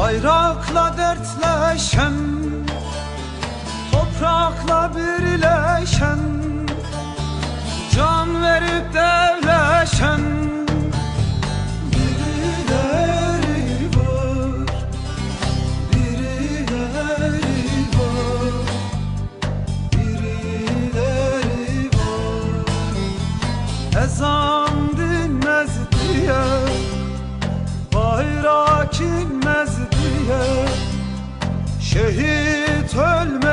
Bayrakla dertleşen Toprakla birleşen Can verip devleşen Birileri var Birileri var Birileri var. Ezan dinmez diye Şehit ölmez